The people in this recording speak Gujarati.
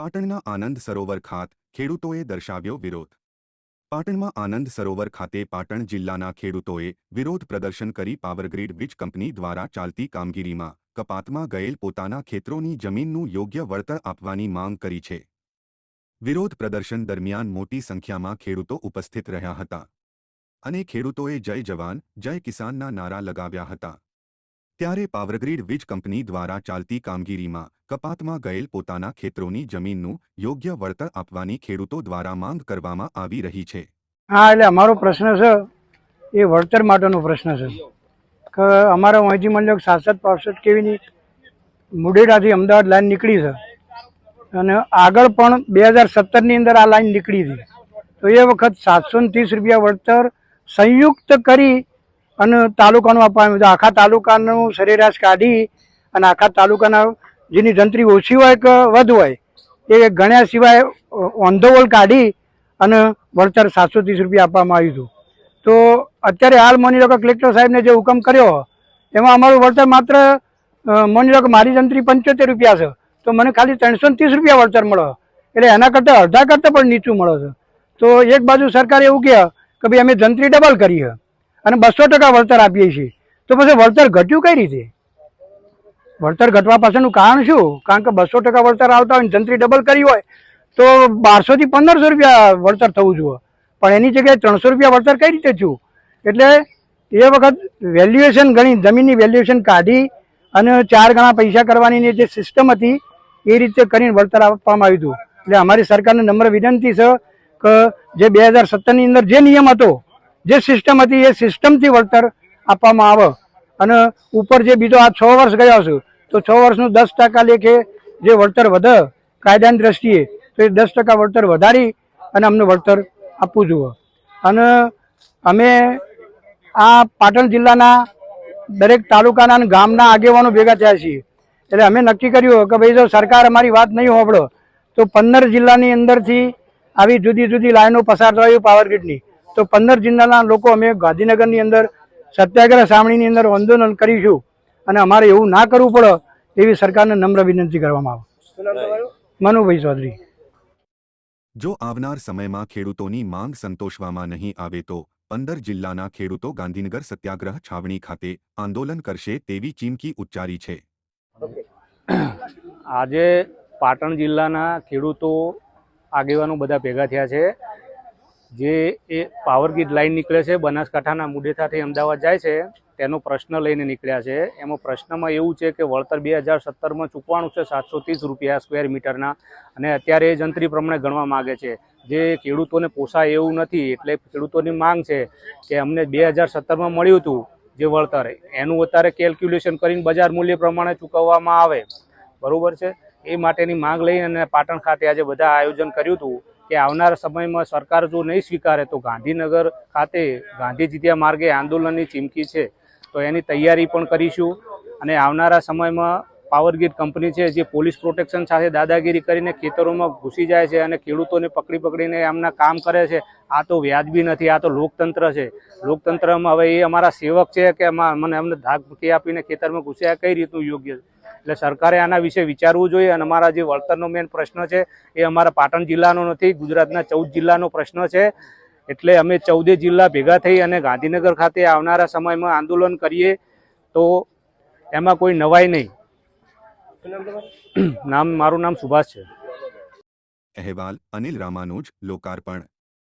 પાટણના આનંદ સરોવર ખાત ખેડૂતોએ દર્શાવ્યો વિરોધ. પાટણમાં આનંદ સરોવર ખાતે પાટણ જિલ્લાના ખેડૂતોએ વિરોધ પ્રદર્શન કરી પાવરગ્રીડ વીજ કંપની દ્વારા ચાલતી કામગીરીમાં કપાતમાં ગયેલ પોતાના ખેતરોની જમીનનું યોગ્ય વળતર આપવાની માંગ કરી છે. વિરોધ પ્રદર્શન દરમિયાન મોટી સંખ્યામાં ખેડૂતો ઉપસ્થિત રહ્યા હતા. અને ખેડૂતોએ જય જવાન, જય કિસાનના નારા લગાવ્યા હતા. ત્યારે પાવરગ્રીડ વીજ કંપની દ્વારા ચાલતી કામગીરીમાં કપાતમાં ગયેલ પોતાના ખેતરોની જમીનનું યોગ્ય વળતર આપવાની ખેડૂતો દ્વારા માંગ કરવામાં આવી રહી છે. હા, એટલે અમારો પ્રશ્ન છે, એ વળતર માટેનો પ્રશ્ન છે. કે અમારા લો કે સાતસઠ, પાસઠ કેવીની મુડેડાથી અમદાવાદ લાઈન નીકળી છે. અને આગળ પણ બે હજાર સત્તરની અંદર આ લાઈન નીકળી હતી. તો એ વખત સાતસો ને ત્રીસ રૂપિયા વળતર સંયુક્ત કરી અને તાલુકાનું આપવાનું છે આખા તાલુકાનું સરેરાશ કાઢી અને આખા તાલુકાના જેની જંત્રી ઓછી હોય કે વધુ હોય, એ ગણ્યા સિવાય ઓન ધ ઓલ કાઢી અને વળતર સાતસો ત્રીસ રૂપિયા આપવામાં આવ્યું હતું. તો અત્યારે હાલ માની લો કે કલેક્ટર સાહેબને જે હુકમ કર્યો, એમાં અમારું વળતર માત્ર માની લો કે મારી જંત્રી પંચોતેર રૂપિયા છે, તો મને ખાલી ત્રણસો ત્રીસ રૂપિયા વળતર મળે. એટલે એના કરતાં અડધા કરતાં પણ નીચું મળે છે. તો એક બાજુ સરકારે એવું કહે કે ભાઈ અમે જંત્રી ડબલ કરીએ. અને બસો ટકા વળતર આપીએ છીએ. તો પછી વળતર ઘટ્યું કઈ રીતે? વળતર ઘટવા પાછળનું કારણ શું? કારણ કે બસો ટકા વળતર આવતા હોય જંત્રી ડબલ કરી હોય, તો બારસોથી પંદરસો રૂપિયા વળતર થવું જોઈએ. પણ એની જગ્યાએ ત્રણસો રૂપિયા વળતર કઈ રીતે થયું? એટલે એ વખત વેલ્યુએશન ગણી, જમીનની વેલ્યુએશન કાઢી અને ચાર ગણા પૈસા કરવાની જે સિસ્ટમ હતી, એ રીતે કરીને વળતર આપવામાં આવ્યું હતું. એટલે અમારી સરકારને નમ્ર વિનંતી છે કે જે બે હજાર સત્તરની અંદર જે નિયમ હતો જે સિસ્ટમ હતી એ સિસ્ટમથી વળતર આપવામાં આવે. અને ઉપર જે બીજો આ છ વર્ષ ગયા છું તો છ વર્ષનું દસ ટકા લેખે જે વળતર વધે કાયદાની દ્રષ્ટિએ, તો એ દસ ટકા વળતર વધારી અને અમને વળતર આપવું જોઈએ. અને અમે આ પાટણ જિલ્લાના દરેક તાલુકાના અને ગામના આગેવાનો ભેગા થયા છીએ. એટલે અમે નક્કી કર્યું કે ભાઈ જો સરકાર અમારી વાત નહીં હોબળો તો પંદર જિલ્લાની અંદરથી આવી જુદી જુદી લાઈનો પસાર થવાય પાવરગ્રીડની તો પંદર જિલ્લાના લોકો અમે ગાંધીનગરની અંદર સત્યાગ્રહ સામણીની અંદર આંદોલન કરીશું અને અમારે એવું ના કરવું પડે એવી સરકારને નમ્ર વિનંતી કરવામાં આવે. મનુભાઈ ચૌધરી. જો આવનાર સમયમાં ખેડૂતોની માંગ સંતોષવામાં નહીં આવે તો પંદર જિલ્લાના ખેડૂતો ગાંધીનગર સત્યાગ્રહ છાવણી ખાતે આંદોલન કરશે તેવી ચીમકી ઉચ્ચારી છે. આજે પાટણ જિલ્લાના ખેડૂતો આગેવાનો બધા ભેગા થયા છે. જે એ પાવર ગ્રીડ લાઈન નીકળે છે, બનાસકાંઠાના મુડેથાથી અમદાવાદ જાય છે, તેનો પ્રશ્ન લઈને નીકળ્યા છે. એમાં પ્રશ્નમાં એવું છે કે વળતર બે હજાર સત્તરમાં ચૂકવાનું છે સાતસો ત્રીસ રૂપિયા સ્ક્વેર મીટરના અને અત્યારે એ જંત્રી પ્રમાણે ગણવા માગે છે. જે ખેડૂતોને પોસાય એવું નથી એટલે ખેડૂતોની માંગ છે કે અમને બે હજાર સત્તરમાં મળ્યું હતું જે વળતર, એનું અત્યારે કેલ્ક્યુલેશન કરીને બજાર મૂલ્ય પ્રમાણે ચૂકવવામાં આવે. બરાબર છે? એ માટેની માંગ લઈ અને પાટણ ખાતે આજે બધા આયોજન કર્યું હતું. કે આવનારા સમયમાં સરકાર જો નહીં સ્વીકારે તો ગાંધીનગર ખાતે ગાંધી જીત્યા માર્ગે આંદોલનની ચીમકી છે. તો એની તૈયારી પણ કરીશું અને આવનારા સમયમાં પાવરગ્રીડ કંપની છે જે પોલીસ પ્રોટેક્શન સાથે દાદાગીરી કરીને ખેતરોમાં ઘૂસી જાય છે અને ખેડૂતોને પકડી પકડીને એમના કામ કરે છે. આ તો વ્યાજબી નથી, આ તો લોકતંત્ર છે. લોકતંત્રમાં હવે એ અમારા સેવક છે કે મને અમને ધાક આપીને ખેતરમાં ઘૂસ્યા, કઈ રીતનું યોગ્ય છે એટલે સરકારે આના વિશે વિચારવું જોઈએ અને અમારા જે વળતરનો મેન પ્રશ્ન છે એ અમારા પાટણ જિલ્લાનો નથી ગુજરાતના ચૌદ જિલ્લાનો પ્રશ્ન છે. એટલે અમે ચૌદે જિલ્લા ભેગા થઈ અને ગાંધીનગર ખાતે આવનારા સમયમાં આંદોલન કરીએ તો એમાં કોઈ નવાઈ નહીં. નામ મારું નામ સુભાષ છે. અહેવાલ અનિલ રામાનુજ લોકાર્પણ.